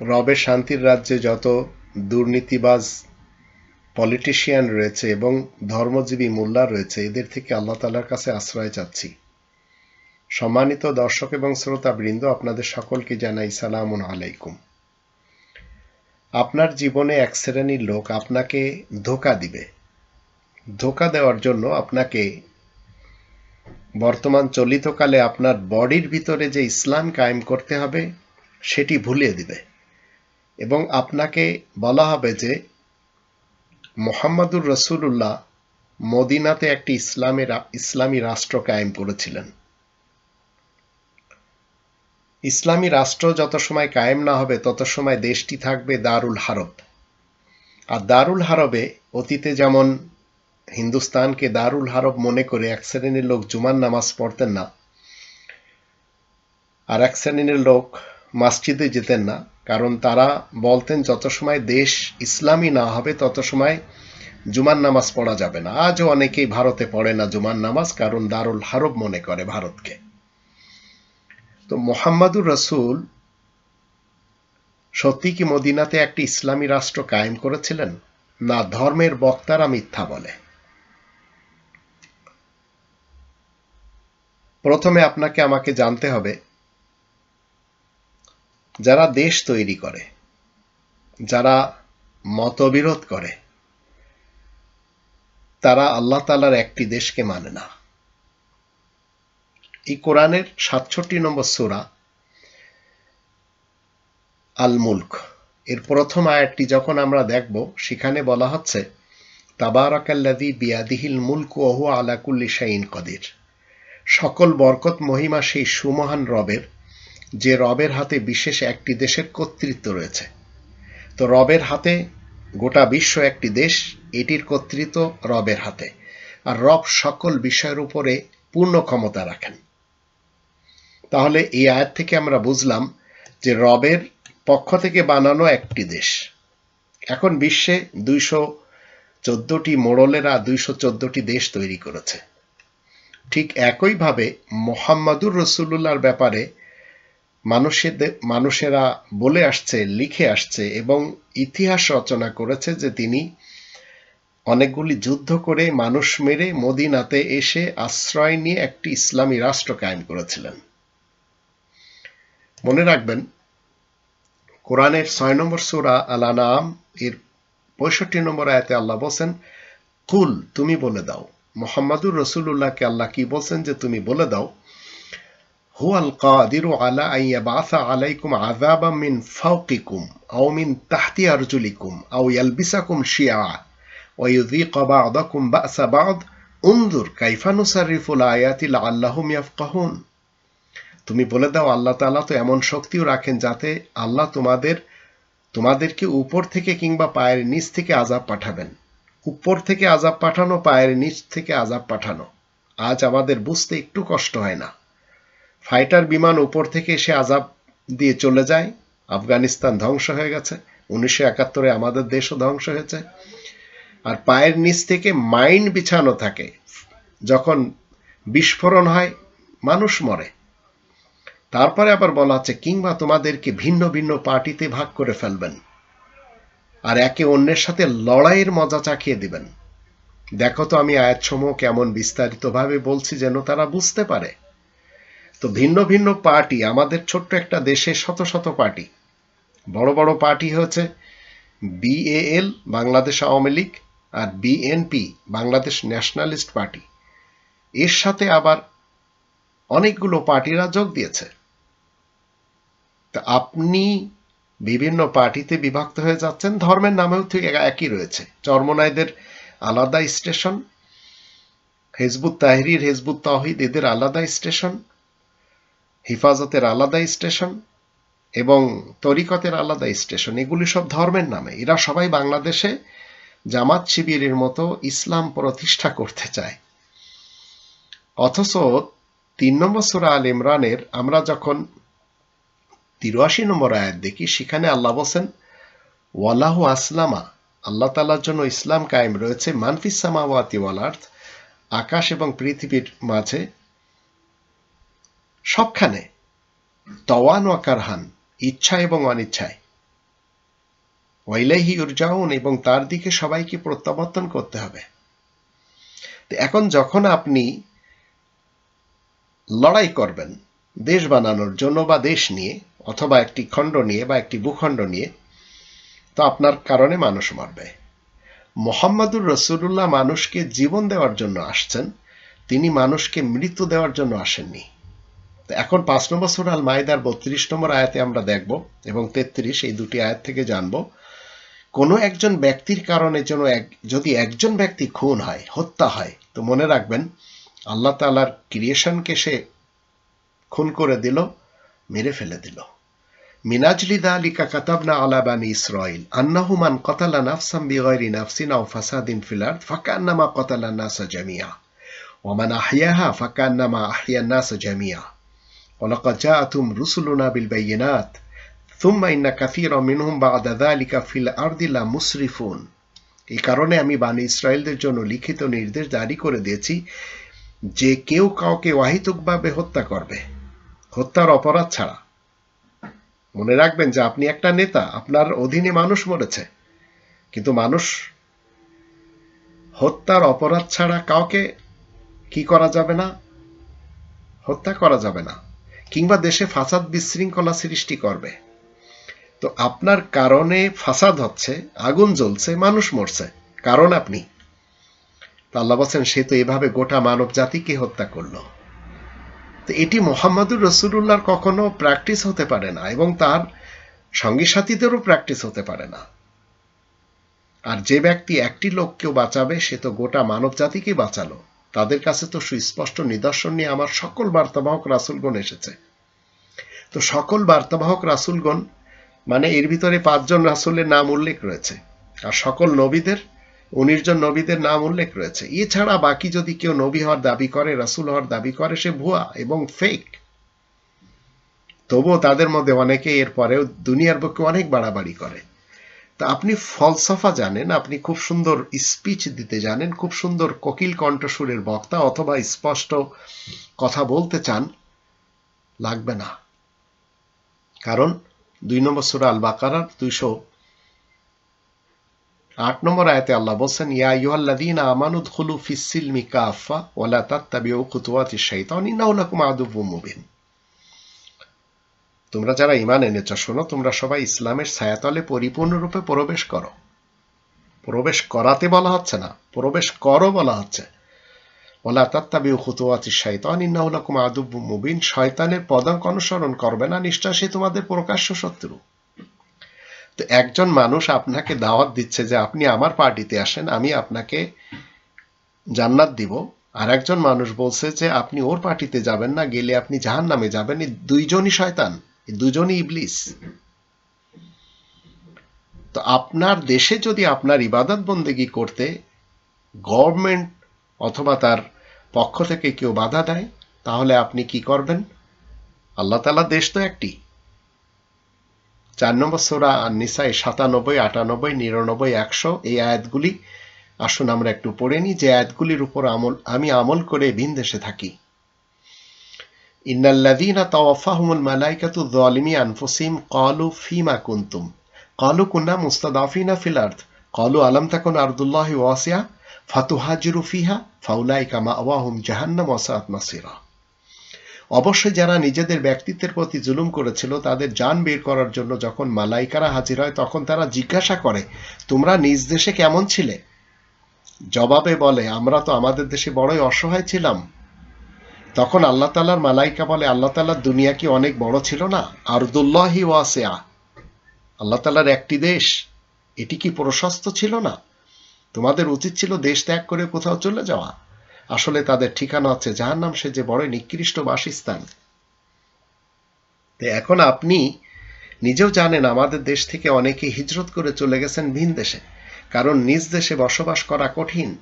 রবের শান্তির রাজ্যে যত দুর্নীতিবাজ পলিটিশিয়ান রয়েছে এবং ধর্মজীবী মোল্লা রয়েছে, এদের থেকে আল্লাহ তালার কাছে আশ্রয় চাচ্ছি। সম্মানিত দর্শক এবং শ্রোতা বৃন্দ আপনাদের সকলকে জানাই সালাম আলাইকুম। আপনার জীবনে এক শ্রেণির লোক আপনাকে ধোকা দিবে। ধোকা দেওয়ার জন্য আপনাকে বর্তমান চলিতকালে আপনার বডির ভিতরে যে ইসলাম কায়েম করতে হবে, সেটি ভুলিয়ে দিবে। এবং আপনাকে বলা হবে যে মোহাম্মদুর রসুল্লাহ মদিনাতে একটি ইসলামের ইসলামী রাষ্ট্র কায়েম করেছিলেন। ইসলামী রাষ্ট্র যত সময় কায়েম না হবে, তত সময় দেশটি থাকবে দারুল হারব। আর দারুল হারবে অতীতে যেমন হিন্দুস্তানকে দারুল হারব মনে করে এক শ্রেণির লোক জুমার নামাজ পড়তেন না, আর এক শ্রেণির লোক মসজিদে যেতেন না, কারণ তারা বলতেন যত সময় দেশ ইসলামী না হবে, তত সময় জুমার নামাজ পড়া যাবে না। আজও অনেকেই ভারতে পড়ে না জুমার নামাজ, কারণ দারুল হারব মনে করে ভারতকে। তো মোহাম্মদুর রসুল সত্যি কি মদিনাতে একটি ইসলামী রাষ্ট্র কায়েম করেছিলেন? না, ধর্মের বক্তারা মিথ্যা বলে। প্রথমে আপনাকে আমাকে জানতে হবে যারা দেশ তৈরি করে, যারা মতবিরোধ করে, তারা আল্লাহ তালার একটি দেশকে মানে না। এই কোরআনের সাতষট্টি নম্বর সুরা আল মুল্ক এর প্রথম আয়াতটি যখন আমরা দেখব, সেখানে বলা হচ্ছে তাবারাকাল্লাদি বিয়াদিহিল মুল্ক ওহু আলাকুল্লি কদির। সকল বরকত, মহিমা সেই সুমহান রবের যে রবের হাতে বিশেষ একটি দেশের কর্তৃত্ব রয়েছে। তো রবের হাতে, গোটা বিশ্ব একটি দেশ, এটির কর্তৃত্ব রবের হাতে। আর রব সকল বিষয়ের উপরে পূর্ণ ক্ষমতা রাখেন। তাহলে এই আয়াত থেকে আমরা বুঝলাম যে রবের পক্ষ থেকে বানানো একটি দেশ। এখন বিশ্বে দুইশো চোদ্দটি মোড়লেরা দুইশো চোদ্দটি দেশ তৈরি করেছে। ঠিক একইভাবে মোহাম্মদুর রসুল্লাহর ব্যাপারে মানুষেদের মানুষেরা বলে আসছে, লিখে আসছে এবং ইতিহাস রচনা করেছে যে তিনি অনেকগুলি যুদ্ধ করে মানুষ মেরে মদিনাতে এসে আশ্রয় নিয়ে একটি ইসলামী রাষ্ট্র কায়েম করেছিলেন। মনে রাখবেন, কোরআনের ছয় নম্বর সুরা আল আনাম এর পঁয়ষট্টি নম্বর আয়াতে আল্লাহ বলছেন, কুল, তুমি বলে দাও। মোহাম্মদুর রসুল্লাহকে আল্লাহ কি বলছেন যে তুমি বলে দাও? কাদিরু আলা আইয়া বাসা আলাইকুম আযাবা মিন ফাওকিকুম আও মিন তাহতি আরজুলিকুম আও ইয়ালবিসাকুম শিয়া ওয়া ইউযীকা বা'দাকুম বা'সা বা'দ। উনজুর, কাইফা নুসাররিফুল আয়াতি লাআল্লাহুম ইয়াফকাহুন। তুমি বলে দাও, আল্লাহ তাআলা তো এমন শক্তিও রাখেন যাতে আল্লাহ তোমাদের, তোমাদেরকে উপর থেকে কিংবা পায়ের নিচ থেকে আজাব পাঠাবেন। উপর থেকে আজাব পাঠানো, পায়ের নিচ থেকে আজাব পাঠানো। আজ আমাদের বুঝতে একটু কষ্ট হয় না। ফাইটার বিমান উপর থেকে এসে আজাব দিয়ে চলে যায়। আফগানিস্তান ধ্বংস হয়ে গেছে। উনিশশো একাত্তরে আমাদের দেশও ধ্বংস হয়েছে। আর পায়ের নিচ থেকে মাইন্ড বিছানো থাকে। যখন বিস্ফোরণ হয়, মানুষ মরে। তারপরে আবার বলা হচ্ছে, কিংবা তোমাদেরকে ভিন্ন ভিন্ন পার্টিতে ভাগ করে ফেলবেন আর একে অন্যের সাথে লড়াইয়ের মজা চাখিয়ে দিবেন। দেখো তো আমি আয়াতসমূহ কেমন বিস্তারিতভাবে বলছি যেন তারা বুঝতে পারে। তো ভিন্ন ভিন্ন পার্টি, আমাদের ছোট্ট একটা দেশে শত শত পার্টি। বড় বড় পার্টি হচ্ছে বিএএল বাংলাদেশ আওয়ামী লীগ, আর বিএনপি বাংলাদেশ ন্যাশনালিস্ট পার্টি। এর সাথে আবার অনেকগুলো পার্টিরা যোগ দিয়েছে। তা আপনি বিভিন্ন পার্টিতে বিভক্ত হয়ে যাচ্ছেন, ধর্মের নামেও ঠিক একই রয়েছে। চর্মনাইদের আলাদা স্টেশন, হেজবুত তাহরির হেজবুত তাহিদ এদের আলাদা স্টেশন হিফাজতের আলাদা স্টেশন এবং তরিকতের আলাদা স্টেশন, এগুলি সব ধর্মের নামে। এরা সবাই বাংলাদেশে জামাত শিবিরের মতো ইসলাম প্রতিষ্ঠা করতে চায়। অথচ তিন নম্বর সুরা আল ইমরানের আমরা যখন তিরাশি নম্বর আয়াত দেখি, সেখানে আল্লাহ বলছেন, ওয়ালাহু আসলামা আল্লাহ তালার জন্য ইসলাম কায়েম রয়েছে। মানফিস সামাওয়াতি ওয়ালার্থ আকাশ এবং পৃথিবীর মাঝে সবখানে। তওয়ান কারহান, ইচ্ছা এবং অনিচ্ছায়। ওয়াইলাহি উরজাউন এবং তার দিকে সবাইকে প্রত্যাবর্তন করতে হবে। এখন যখন আপনি লড়াই করবেন, দেশ বানানোর জন্য বা দেশ নিয়ে, অথবা একটি খণ্ড নিয়ে বা একটি ভূখণ্ড নিয়ে, তো আপনার কারণে মানুষ মরবে। মোহাম্মদুর রসুল্লাহ মানুষকে জীবন দেওয়ার জন্য আসছেন, তিনি মানুষকে মৃত্যু দেওয়ার জন্য আসেননি। এখন পাঁচ নম্বর সুর আল মাইদার বত্রিশ নম্বর আয়াতে আমরা দেখব এবং তেত্রিশ এই দুটি আয়াত থেকে জানব। কোনো একজন ব্যক্তির কারণে যেন এক, যদি একজন ব্যক্তি খুন হয়, হত্যা হয়, তো মনে রাখবেন, আল্লাহ তালার ক্রিয়েশনকে সে খুন করে দিল, মেরে ফেলে দিল। মিনাজলি দালিকা কাতাবনা আলা বানি ইসরাইল আন্নাহু মান কতালা নাফসাম বিগয়রি নাফসিন আও ফাসাদিন ফিল আরদ, ফাকান্নামা কতালা নাসা জামিয়া ওমান আহইয়াহা, ফাকান্নামা আহইয়া নাসা জামিয়া ولقد جاءتهم رسلنا بالبينات ثم إن كثيرا منهم بعد ذلك في الأرض لمسرفون এই কারণে আমি বানি ইসরায়েলদের জন্য লিখিত নির্দেশ জারি করে দিয়েছি যে কেউ কাউকে ওয়াহিতুকভাবে হত্যা করবে হত্যার অপরাধ ছাড়া মনে রাখবেন যে আপনি একটা নেতা আপনার অধীনে মানুষ মরেছে কিন্তু মানুষ হত্যার অপরাধ ছাড়া কাউকে কি করা যাবে না হত্যা করা যাবে না কিংবা দেশে ফাসাদ বিশৃঙ্খলা সৃষ্টি করবে। তো আপনার কারণে ফাসাদ হচ্ছে, আগুন জ্বলছে, মানুষ মরছে। কারণ আপনি। আল্লাহ বলছেন, সে তো এভাবে গোটা মানব জাতিকে হত্যা করল। তো এটি মোহাম্মদুর রসুল্লাহর কখনো প্র্যাকটিস হতে পারে না এবং তার সঙ্গী সাথীদেরও প্র্যাকটিস হতে পারে না। আর যে ব্যক্তি একটি লোককেও বাঁচাবে, সে তো গোটা মানব জাতিকে বাঁচালো। তাদের কাছে তো সুস্পষ্ট নিদর্শন নিয়ে আমার সকল বার্তাবাহক রাসুলগণ এসেছে। তো সকল বার্তাবাহক রাসুলগণ মানে এর ভিতরে পাঁচজন রাসুলের নাম উল্লেখ রয়েছে আর সকল নবীদের, উনিশ জন নবীদের নাম উল্লেখ রয়েছে। এছাড়া বাকি যদি কেউ নবী হওয়ার দাবি করে, রাসুল হওয়ার দাবি করে, সে ভুয়া এবং ফেক তবুও তাদের মধ্যে অনেকে এর পরেও দুনিয়ার পক্ষে অনেক বাড়াবাড়ি করে। তা আপনি ফলসফা জানেন, আপনি খুব সুন্দর স্পিচ দিতে জানেন, খুব সুন্দর কোকিল কণ্ঠসুরের বক্তা অথবা স্পষ্ট কথা বলতে চান, লাগবে না। কারণ দুই নম্বর সুরা আল বাকারার দুইশো আট নম্বর আয়াতে আল্লাহ বলছেন, ইয়া ইউহাল্লাদিন আমানুদ খুলু ফিসিল মিকা আফা ওয়ালা তাত্তাবিউ খুতুয়াতি শাইতান ইন্নাহু লাকুম আদুব্বুম মুবিন। তোমরা যারা ইমান এনেছ, শোনো, তোমরা সবাই ইসলামের ছায়াতলে পরিপূর্ণরূপে প্রবেশ করো। প্রবেশ করাতে বলা হচ্ছে না, প্রবেশ করো বলা হচ্ছে। ওলা তাত্তাবিউ খুতুয়াতি শাইতান, ইন্নাহু লাকুম আদুব্বুম মুবিন, শয়তানের পদাঙ্ক অনুসরণ করবে না, নিশ্চয় সে তোমাদের প্রকাশ্য শত্রু। তো একজন মানুষ আপনাকে দাওয়াত দিচ্ছে যে আপনি আমার পার্টিতে আসেন, আমি আপনাকে জান্নাত দিব। আর একজন মানুষ বলছে যে আপনি ওর পার্টিতে যাবেন না, গেলে আপনি জাহান নামে যাবেন দুইজনই শয়তান। দুজনই ইবলিস। তো আপনার দেশে যদি আপনার ইবাদত বন্দেগি করতে গভর্নমেন্ট অথবা তার পক্ষ থেকে কেউ বাধা দেয়, তাহলে আপনি কি করবেন? আল্লাহ তালা দেশ তো একটি। চার নম্বর সোরা নিসাই সাতানব্বই, আটানব্বই, নিরানব্বই, একশো, এই আয়াতগুলি, আসুন আমরা একটু পড়ে নিই। যে আয়াতগুলির উপর আমল, আমি আমল করে ভিন দেশে থাকি। ইন্নাল্লাযীনা তাওয়াফাহুমুল মালাইকাতু যালিমি আনফুসিহিম ক্বালু ফীমা কুনতুম। ক্বালু কুন্না মুস্তাদাফিনা ফিল আরদ। ক্বালু আলাম তাকুন আরদুল্লাহি ওয়াসিয়া, ফাতুহাজিরু ফিহা, ফাউলাইকা মাওয়াহুম জাহান্নাম ওয়া সাআত মাসিরা। অবশ্যই যারা নিজেদের ব্যক্তিত্বের প্রতি জুলুম করেছিল, তাদের যান বের করার জন্য যখন মালাইকারা হাজির হয়, তখন তারা জিজ্ঞাসা করে, তোমরা নিজ দেশে কেমন ছিলে? জবাবে বলে, আমরা তো আমাদের দেশে বড়ই অসহায় ছিলাম। তখন আল্লাহ তালার মালাইকা বলে, আল্লাহ তালার দুনিয়া কি অনেক বড় ছিল না? আরদুল্লাহি ওয়াসেয়া। আল্লাহ তালার একটি দেশ, এটি কি প্রশস্ত ছিল না? তোমাদের উচিত ছিল দেশ ত্যাগ করে কোথাও চলে যাওয়া। আসলে তাদের ঠিকানা আছে যাহার নাম সে যে বড় নিকৃষ্ট বাসস্থান। এখন আপনি নিজেও জানেন, আমাদের দেশ থেকে অনেকে হিজরত করে চলে গেছেন ভিন দেশে। কারণ নিজ দেশে বসবাস করা কঠিন।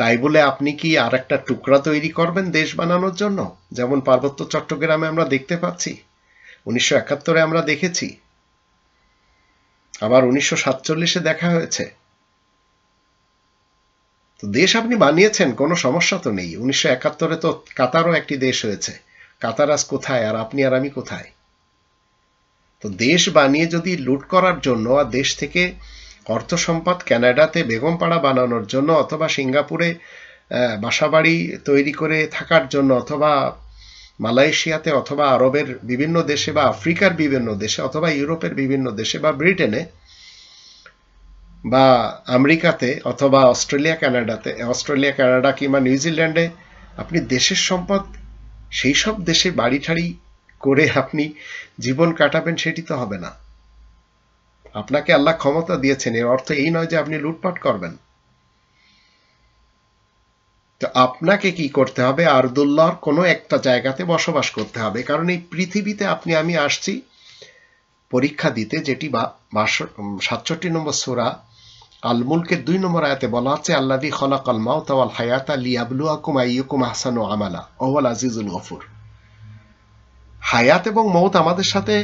তাই বলে আপনি কি আর একটা টুকরা তৈরি করবেন দেশ বানানোর জন্য? যেমন পার্বত্য চট্টগ্রামে আমরা দেখতে পাচ্ছি, উনিশশো একাত্তরে আমরা দেখেছি, আবার উনিশশো সাতচল্লিশে দেখা হয়েছে। তো দেশ আপনি বানিয়েছেন, কোনো সমস্যা তো নেই। উনিশশো একাত্তরে তো কাতারও একটি দেশ হয়েছে। কাতার আজ কোথায় আর আপনি আর আমি কোথায়? তো দেশ বানিয়ে যদি লুট করার জন্য আর দেশ থেকে অর্থ সম্পদ ক্যানাডাতে বেগমপাড়া বানানোর জন্য অথবা সিঙ্গাপুরে বাসাবাড়ি তৈরি করে থাকার জন্য অথবা মালয়েশিয়াতে অথবা আরবের বিভিন্ন দেশে বা আফ্রিকার বিভিন্ন দেশে অথবা ইউরোপের বিভিন্ন দেশে বা ব্রিটেনে বা আমেরিকাতে অথবা অস্ট্রেলিয়া, কানাডাতে, অস্ট্রেলিয়া, কানাডা কিংবা নিউজিল্যান্ডে আপনি দেশের সম্পদ, সেই সব দেশে বাড়ি ঠাড়ি করে আপনি জীবন কাটাবেন, সেটি তো হবে না। আপনাকে আল্লাহ ক্ষমতা দিয়েছেন, এর অর্থ এই নয় যে আপনি লুটপাট করবেন। তো আপনাকে কি করতে হবে? আরদুল্লাহর কোনো একটা জায়গাতে বসবাস করতে হবে। কারণ এই পৃথিবীতে আপনি, আমি আসছি পরীক্ষা দিতে, যেটি সাতষট্টি নম্বর সুরা আল মুলকের দুই নম্বর আয়াতে বলা হচ্ছে আল্লাদি খলাক আল মাউত ওয়াল হায়াতা লিয়াবলুয়াকুম আইয়ুকুম আহসানু আমালা ওয়াল আজিজুল গফুর। হায়াত এবং মৌত আমাদের সাথে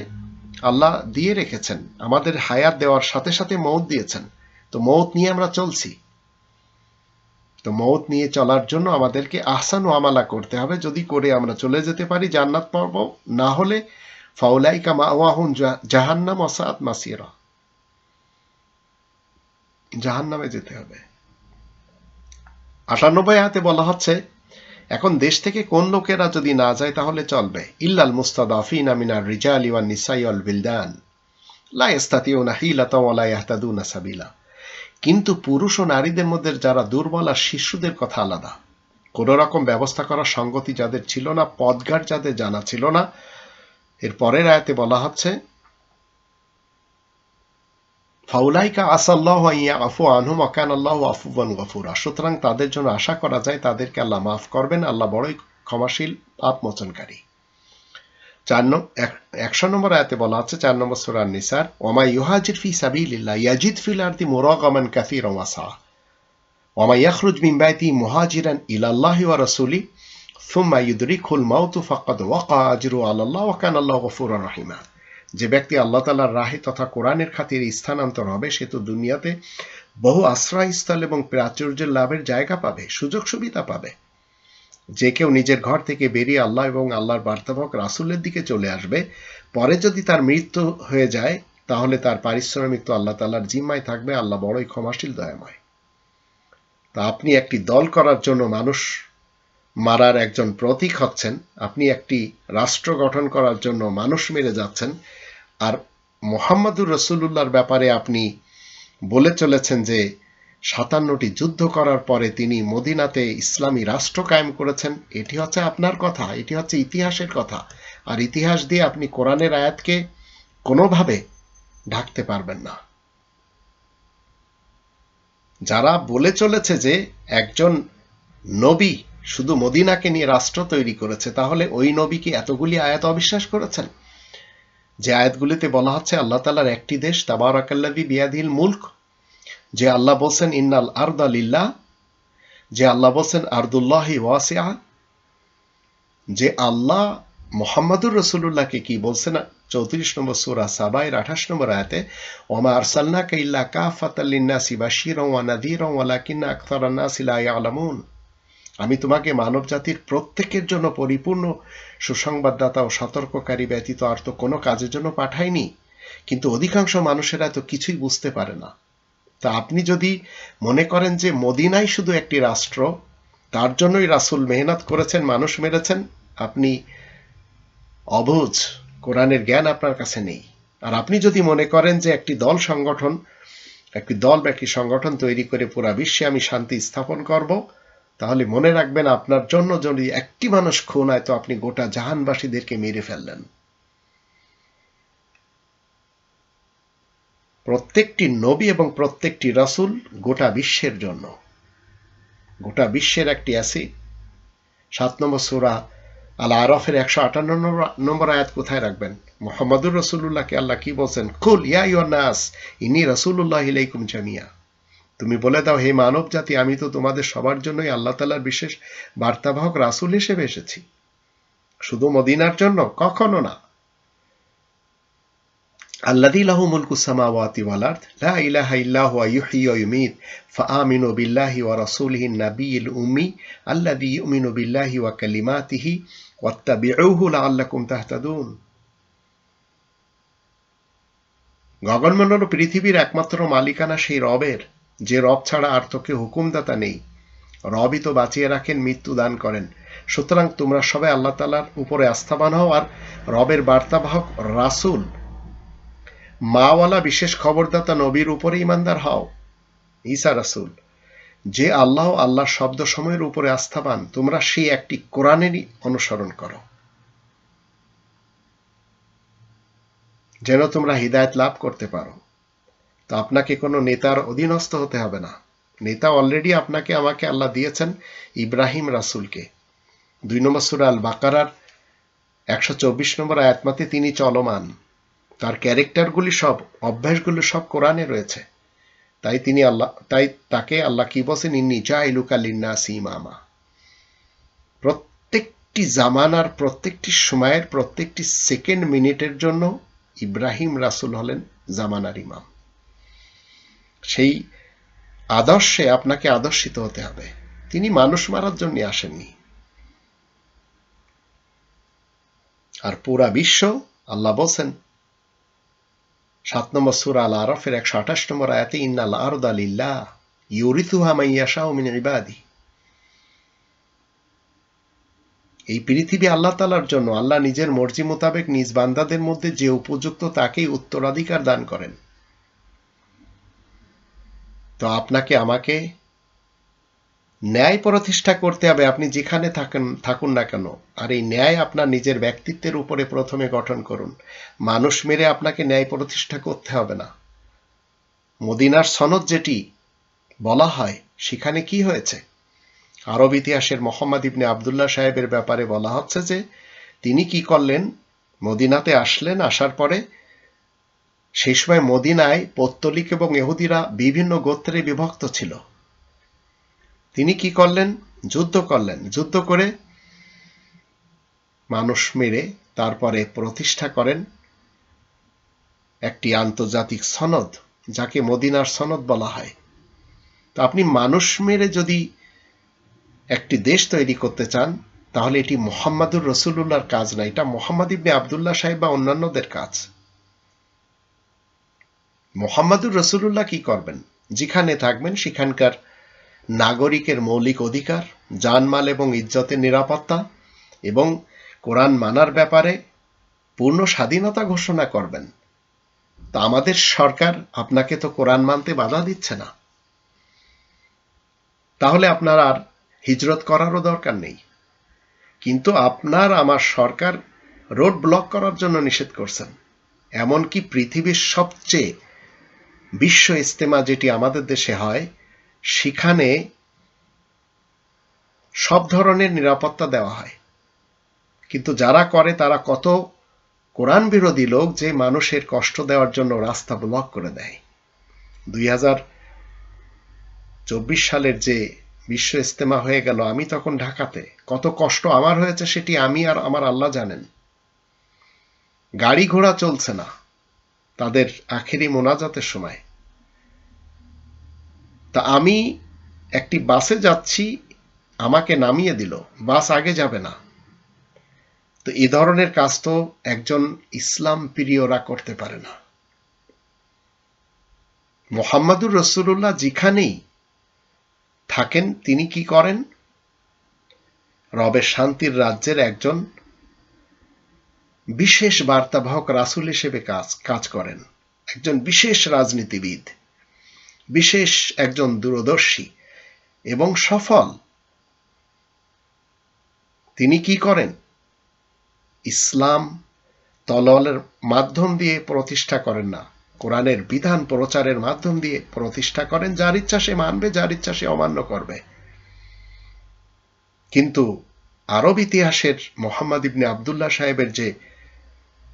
আল্লাহ দিয়ে রেখেছেন, আমাদের হায়াত দেওয়ার সাথে সাথে মৌত দিয়েছেন। তো মৌত নিয়ে আমরা চলছি। তো মৌত নিয়ে চলার জন্য আমাদেরকে আহসান ও আমালা করতে হবে। যদি করে আমরা চলে যেতে পারি জান্নাত পাব, না হলে ফাউলাইকা মাওয়াহুন জাহান্নাম অসাদ মাসিরা। জাহান্নামে যেতে হবে। আটানব্বই হাতে বলা হচ্ছে এখন দেশ থেকে কোন লোকেরা যদি না যায় তাহলে চলবে। ইল্লাল মুস্তাদাফিন নিসাই অল বিলদান। সাবিলা। কিন্তু পুরুষ ও নারীদের মধ্যে যারা দুর্বল আর শিশুদের কথা আলাদা, কোন রকম ব্যবস্থা করার সঙ্গতি যাদের ছিল না পদঘাট যাদের জানা ছিল না, এর পরের আয়াতে বলা হচ্ছে ফাউলাইকা আসাল্লাহ আফু আনহুম অকান আল্লাহ আফুবান গফুরা। সুতরাং তাদের জন্য আশা করা যায়, তাদেরকে আল্লাহ মাফ করবেন। আল্লাহ বড়ই ক্ষমাশীল পাপ মোচনকারী চার একশো নম্বর আয়াতে বলা হচ্ছে চার নম্বর সুরান নিসার ওমা ইউহাজির ফি সাবিলিল্লাহ ইয়াজিদ ফিল আরদি মুরাগামান কাসীর ওয়াসা ওমা ইয়াখরুজ মিন বাইতি মুহাজিরান ইলাল্লাহি ওয়া রাসূলি থুম্মা ইউদরিকুল মাউতু ফাকাদ ওয়াকা আজরু আলাল্লাহ ওয়া কানা আল্লাহু গফুরুর রহিমা। যে ব্যক্তি আল্লাহ তালার রাহে তথা কোরআনের খাতির স্থানান্তর হবে, সে তো দুনিয়াতে বহু আশ্রয়স্থল এবং প্রাচুর্যের লাভের জায়গা পাবে, সুযোগ সুবিধা পাবে। যে কেউ নিজের ঘর থেকে বেরিয়ে আল্লাহ এবং আল্লাহর বার্তাবক রাসুলের দিকে চলে আসবে, পরে যদি তার মৃত্যু হয়ে যায়, তাহলে তার পারিশ্রমিক তো আল্লাহ তালার জিম্মায় থাকবে, আল্লাহ বড়ই ক্ষমাশীল, দয়াময়। তা আপনি একটি দল করার জন্য মানুষ মারার একজন প্রতীক হচ্ছেন, আপনি একটি রাষ্ট্র গঠন করার জন্য মানুষ মেরে যাচ্ছেন আর মোহাম্মদুর রসুল্লাহর ব্যাপারে আপনি বলে চলেছেন যে সাতান্নটি যুদ্ধ করার পরে তিনি মদিনাতে ইসলামী রাষ্ট্র কায়েম করেছেন। এটি হচ্ছে আপনার কথা, এটি হচ্ছে ইতিহাসের কথা। আর ইতিহাস দিয়ে আপনি কোরআনের আয়াতকে কোনোভাবে ঢাকতে পারবেন না। যারা বলে চলেছে যে একজন নবী শুধু মদিনাকে নিয়ে রাষ্ট্র তৈরি করেছে, তাহলে ওই নবী কি এতগুলি আয়াত অবিশ্বাস করেছেন? যে আয়াতগুলিতে বলা হচ্ছে, আল্লাহ তালার একটি দেশ তাবারাকাল্লাদি বিয়াদিল মুল্ক, যে আল্লাহ বলছেন, ইন্নাল আর্দ আলিল্লাহ যে আল্লাহ বলছেন, আর্দুল্লাহি ওয়াসিয়া যে আল্লাহ মোহাম্মদুর রসুল্লাহকে কি বলছেন চৌত্রিশ নম্বর সুরা সাবাইর আঠাশ নম্বর আয়াতে ওমা আরসাল্না কাইল্লা কাফাতাল্লিন্নাসি বাশির ওয়া নাদির ওয়ালাকিন্না আখতারান্নাসি লা ইয়ালামুন আমি তোমাকে মানব জাতির প্রত্যেকের জন্য পরিপূর্ণ সুসংবাদদাতা ও সতর্ককারী ব্যতীত আর তো কোনো কাজের জন্য পাঠাইনি। কিন্তু অধিকাংশ মানুষেরা তো কিছুই বুঝতে পারে না। তা আপনি যদি মনে করেন যে মদিনাই শুধু একটি রাষ্ট্র, তার জন্যই রাসুল মেহনত করেছেন, মানুষ মেরেছেন, আপনি অবুঝ, কোরআনের জ্ঞান আপনার কাছে নেই। আর আপনি যদি মনে করেন যে একটি দল সংগঠন, একটি দল বা একটি সংগঠন তৈরি করে পুরা বিশ্বে আমি শান্তি স্থাপন করব তাহলে মনে রাখবেন আপনার জন্য যদি একটি মানুষ খুন হয়, তো আপনি গোটা জাহানবাসীদেরকে মেরে ফেললেন। প্রত্যেকটি নবী এবং প্রত্যেকটি রাসুল গোটা বিশ্বের জন্য। গোটা বিশ্বের একটি আছে সাত নম্বর সুরা আল আরফের একশো আটান্ন নম্বর আয়াত কোথায় রাখবেন? মোহাম্মদুর রসুল্লাহকে আল্লাহ কি বলছেন? কুল ইয়া নাস ইনি রসুল্লাহ জামিয়া। তুমি বলে দাও, হে মানব জাতি আমি তো তোমাদের সবার জন্যই আল্লাহ তালার বিশেষ বার্তাবাহক রাসুল হিসেবে এসেছি। শুধু মদিনার জন্য? কখনো না। আল্লাদি লাহু মুলকুসামা ওয়াতি ওয়ালার্থ লা ইলাহা ইল্লাহ ইউহি বিল্লাহি ওয়া রাসূলিহি নাবিয়িল উম্মি বিল্লাহি ওয়া কালিমাতিহি তাহতাদুন। গগনমন্ডল পৃথিবীর একমাত্র মালিকানা সেই রবের। যে রব ছাড়া আর তোকে হুকুমদাতা নেই। রবই তো বাঁচিয়ে রাখেন, মৃত্যু দান করেন। সুতরাং তোমরা সবাই আল্লাহ তালার উপরে আস্থাবান হও আর রবের বার্তাবাহক রাসুল, মাওয়ালা, বিশেষ খবরদাতা, নবীর উপরে ইমানদার হও। ঈসা রাসুল, যে আল্লাহ আল্লাহর শব্দ সময়ের উপরে আস্থাবান, তোমরা সেই একটি কোরআনেরই অনুসরণ করো। যেন তোমরা হৃদায়ত লাভ করতে পারো। তো আপনাকে কোনো নেতার অধীনস্থ হতে হবে না। নেতা অলরেডি আপনাকে আমাকে আল্লাহ দিয়েছেন ইব্রাহিম রাসুলকে। দুই নম্বর সুরা আল বাকারার একশো চব্বিশ নম্বর আয়াতমাতে তিনি চলমান। তার ক্যারেক্টারগুলি সব, অভ্যাসগুলি সব কোরআনে রয়েছে। তাই তিনি আল্লাহ, তাই তাকে আল্লাহ কি বলছেন? ইন্নি জাইলুকা লিন্না সিমামা প্রত্যেকটি জামানার প্রত্যেকটি সময়ের প্রত্যেকটি সেকেন্ড মিনিটের জন্য ইব্রাহিম রাসুল হলেন জামানার ইমাম। সেই আদর্শে আপনাকে আদর্শিত হতে হবে। তিনি মানুষ মারার জন্য আসেননি। আর পুরা বিশ্ব, আল্লাহ বলছেন, সাত নম্বর সুরা আল আরফের একশো আঠাশ নম্বর আয়াতে, ইন্নাল আরদ আলিল্লাহ ইউরিথুহা মাইয়াশা মিন ইবাদি। এই পৃথিবী আল্লাহ তালার জন্য, আল্লাহ নিজের মর্জি মোতাবেক নিজ বান্দাদের মধ্যে যে উপযুক্ত তাকেই উত্তরাধিকার দান করেন। তো আপনাকে আমাকে ন্যায় প্রতিষ্ঠা করতে হবে, আপনি যেখানে থাকেন, থাকুন না কেন। আর এই ন্যায় আপনার নিজের ব্যক্তিত্বের উপরে প্রথমে গঠন করুন। মানুষ মেরে আপনাকে ন্যায় প্রতিষ্ঠা করতে হবে না। মদিনার সনদ যেটি বলা হয়, সেখানে কি হয়েছে? আরব ইতিহাসের মোহাম্মদ ইবনে আবদুল্লাহ সাহেবের ব্যাপারে বলা হচ্ছে যে, তিনি কি করলেন? মদিনাতে আসলেন, আসার পরে সেই সময় মদিনায় পত্তলিক এবং এহুদিরা বিভিন্ন গোত্রে বিভক্ত ছিল। তিনি কি করলেন? যুদ্ধ করলেন। যুদ্ধ করে মানুষ মেরে তারপরে প্রতিষ্ঠা করেন একটি আন্তর্জাতিক সনদ, যাকে মদিনার সনদ বলা হয়। তো আপনি মানুষ মেরে যদি একটি দেশ তৈরি করতে চান, তাহলে এটি মোহাম্মদুর রসুল্লাহর কাজ না। এটা মোহাম্মদ ইবনে আবদুল্লাহ সাহেব বা অন্যান্যদের কাজ। মোহাম্মদুর রসুল্লাহ কি করবেন? যেখানে থাকবেন, সেখানকার নাগরিকের মৌলিক অধিকার, জানমাল এবং ইজ্জতের নিরাপত্তা এবং কোরআন মানার ব্যাপারে পূর্ণ স্বাধীনতা ঘোষণা করবেন। তা আমাদের সরকার আপনাকে তো কোরআন মানতে বাধা দিচ্ছে না। তাহলে আপনার আর হিজরত করারও দরকার নেই। কিন্তু আপনার, আমার সরকার রোড ব্লক করার জন্য নিষেধ করছেন। এমনকি পৃথিবীর সবচেয়ে বিশ্ব ইস্তেমা যেটি আমাদের দেশে হয়, সেখানে সব ধরনের নিরাপত্তা দেওয়া হয়। কিন্তু যারা করে, তারা কত কোরআন বিরোধী লোক যে মানুষের কষ্ট দেওয়ার জন্য রাস্তা ব্লক করে দেয়। দুই হাজার চব্বিশ সালের যে বিশ্ব ইস্তেমা হয়ে গেল, আমি তখন ঢাকাতে, কত কষ্ট আমার হয়েছে সেটি আমি আর আমার আল্লাহ জানেন। গাড়ি ঘোড়া চলছে না। তাদের আখেরি মোনাজাতের সময়। তা আমি একটি বাসে যাচ্ছি, আমাকে নামিয়ে দিল। বাস আগে যাবে না। তো এ ধরনের কাজ তো একজন ইসলাম প্রিয়রা করতে পারে না। মোহাম্মদুর রসুল্লাহ যেখানেই থাকেন, তিনি কি করেন? রবের শান্তির রাজ্যের একজন বিশেষ বার্তাবাহক রাসুল হিসেবে কাজ কাজ করেন। একজন বিশেষ রাজনীতিবিদ, বিশেষ একজন দূরদর্শী এবং সফল। তিনি কি করেন? ইসলাম তললের মাধ্যম দিয়ে প্রতিষ্ঠা করেন না। কোরআনের বিধান প্রচারের মাধ্যম দিয়ে প্রতিষ্ঠা করেন। যার ইচ্ছা সে মানবে, যার ইচ্ছা সে অমান্য করবে। কিন্তু আরব ইতিহাসের মোহাম্মদ ইবনে আবদুল্লাহ সাহেবের যে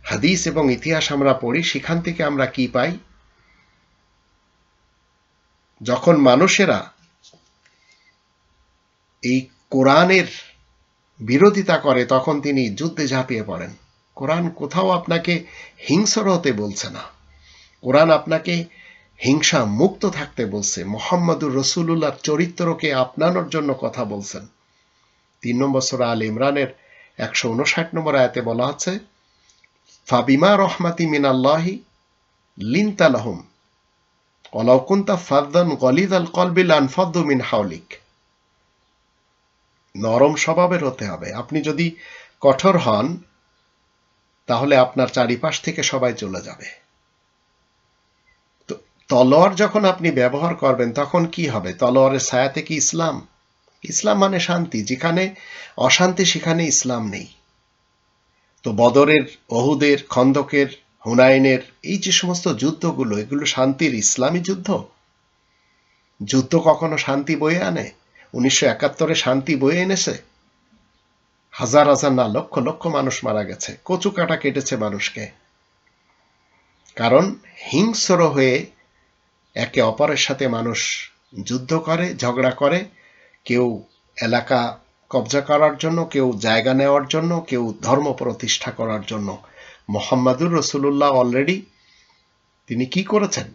হাদিস এবং ইতিহাস আমরা পড়ি, সেখান থেকে আমরা কি পাই? যখন মানুষেরা এই কোরআনের বিরোধিতা করে, তখন তিনি যুদ্ধে ঝাঁপিয়ে পড়েন। কোরআন কোথাও আপনাকে হিংসর হতে বলছে না। কোরআন আপনাকে হিংসা মুক্ত থাকতে বলছে। মোহাম্মদুর রসুল্লাহর চরিত্রকে আপনানোর জন্য কথা বলছেন। তিন নম্বর সোরা আল ইমরানের একশো উনষাট নম্বর আয়াতে বলা হচ্ছে ফাবিমা রহমাতি মিনাল্লাহি লিনতালাহুম অলাউকুন্তা ফাদ্দান গলিদ আল কলবিল আনফাদ্দু মিন হাউলিক নরম স্বভাবের হতে হবে। আপনি যদি কঠোর হন, তাহলে আপনার চারিপাশ থেকে সবাই চলে যাবে। তলোয়ার যখন আপনি ব্যবহার করবেন, তখন কি হবে? তলোয়ারের ছায়াতে কি ইসলাম? ইসলাম মানে শান্তি। যেখানে অশান্তি, সেখানে ইসলাম নেই। তো বদরের অহুদের খন্দকের, হুনাইনের, এই যে সমস্ত যুদ্ধগুলো, এগুলো শান্তির ইসলামী যুদ্ধ? যুদ্ধ কখনো শান্তি বয়ে আনে? উনিশশো একাত্তরে শান্তি বয়ে এনেছে? হাজার হাজার না, লক্ষ লক্ষ মানুষ মারা গেছে। কচু কাটা কেটেছে মানুষকে। কারণ হিংস্র হয়ে একে অপরের সাথে মানুষ যুদ্ধ করে, ঝগড়া করে, কেউ এলাকা কবজা করার জন্য, কেউ জায়গা নেওয়ার জন্য, কেউ ধর্ম প্রতিষ্ঠা করার জন্য। মোহাম্মদুর রসুল্লাহ অলরেডি তিনি কি করেছেন?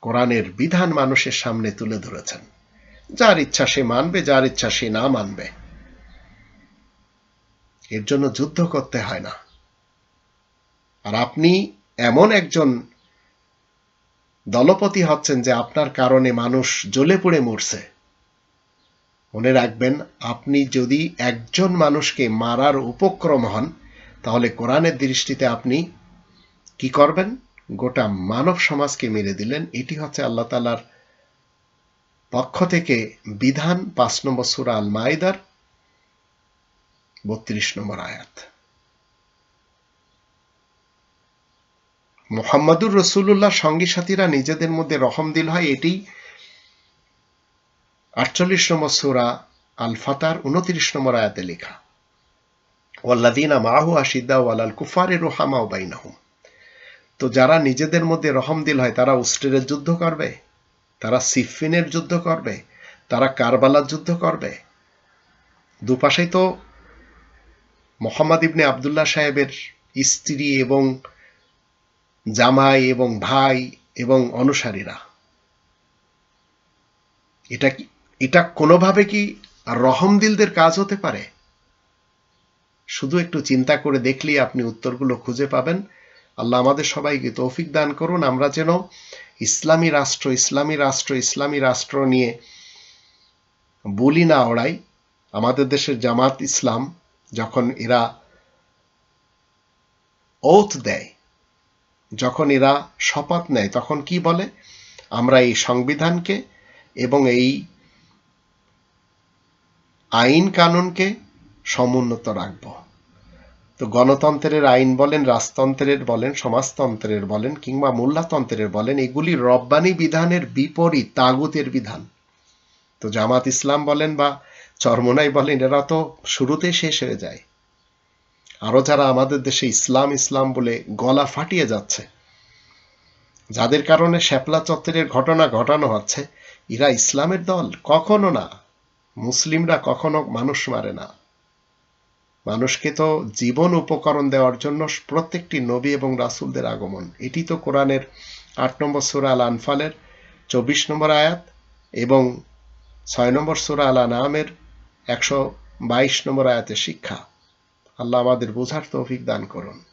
কোরআনের বিধান মানুষের সামনে তুলে ধরেছেন। যার ইচ্ছা সে মানবে, যার ইচ্ছা সে না মানবে। এর জন্য যুদ্ধ করতে হয় না। আর আপনি এমন একজন দলপতি হচ্ছেন যে আপনার কারণে মানুষ জ্বলে পুড়ে মরছে। মনে রাখবেন, আপনি যদি একজন মানুষকে মারার উপক্রম হন, তাহলে কোরআনের দৃষ্টিতে আপনি কি করবেন? গোটা মানব সমাজকে মেরে দিলেন। এটি হচ্ছে আল্লাহ তালার পক্ষ থেকে বিধান, পাঁচ নম্বর সুরা আল মাইদার বত্রিশ নম্বর আয়াত। মোহাম্মদুর রসুল্লাহ সঙ্গী সাথীরা নিজেদের মধ্যে রহম দিল হয়, এটি আটচল্লিশ নম্বর সুরা আল ফাতার উনত্রিশ নম্বর আয়াতে লেখা ওয়াল্লাদিনা মাহু আশিদ্দা ওয়ালাল কুফারে রোহামা বাইনাহুম। তো যারা নিজেদের মধ্যে রহম দিল হয়, তারা উস্টেরের যুদ্ধ করবে, তারা সিফিনের যুদ্ধ করবে, তারা কারবালার যুদ্ধ করবে। দুপাশেই তো মোহাম্মদ ইবনে আবদুল্লাহ সাহেবের স্ত্রী এবং জামাই এবং ভাই এবং অনুসারীরা। এটা কি এটা কোনোভাবে কি রহমদিলদের কাজ হতে পারে? শুধু একটু চিন্তা করে দেখলেই আপনি উত্তরগুলো খুঁজে পাবেন। আল্লাহ আমাদের সবাইকে তৌফিক দান করুন। আমরা যেন ইসলামী রাষ্ট্র ইসলামী রাষ্ট্র ইসলামী রাষ্ট্র নিয়ে বলি না ওড়াই। আমাদের দেশের জামাত ইসলাম যখন এরা ওথ দেয়, যখন এরা শপথ নেয়, তখন কি বলে? আমরা এই সংবিধানকে এবং এই আইন কানুনকে সমুন্নত রাখব। তো গণতন্ত্রের আইন বলেন, রাজতন্ত্রের বলেন, সমাজতন্ত্রের বলেন, কিংবা মোল্লাতন্ত্রের বলেন, এগুলি রব্বানি বিধানের বিপরীত, তাগুতের বিধান। তো জামাত ইসলাম বলেন বা চরমনাই বলেন, এরা তো শুরুতে শেষ হয়ে যায়। আরও যারা আমাদের দেশে ইসলাম ইসলাম বলে গলা ফাটিয়ে যাচ্ছে, যাদের কারণে শ্যাপলা চত্বরের ঘটনা ঘটানো হচ্ছে, এরা ইসলামের দল, কখনো না। মুসলিমরা কখনো মানুষ মারে না। মানুষকে তো জীবন উপকরণ দেওয়ার জন্য প্রত্যেকটি নবী এবং রাসুলদের আগমন। এটি তো কোরআনের আট নম্বর সুরা আল আনফালের চব্বিশ নম্বর আয়াত এবং ছয় নম্বর সুরা আল নামের একশো বাইশ নম্বর আয়াতের শিক্ষা। আল্লাহ আমাদের বোঝার তৌফিক দান করুন।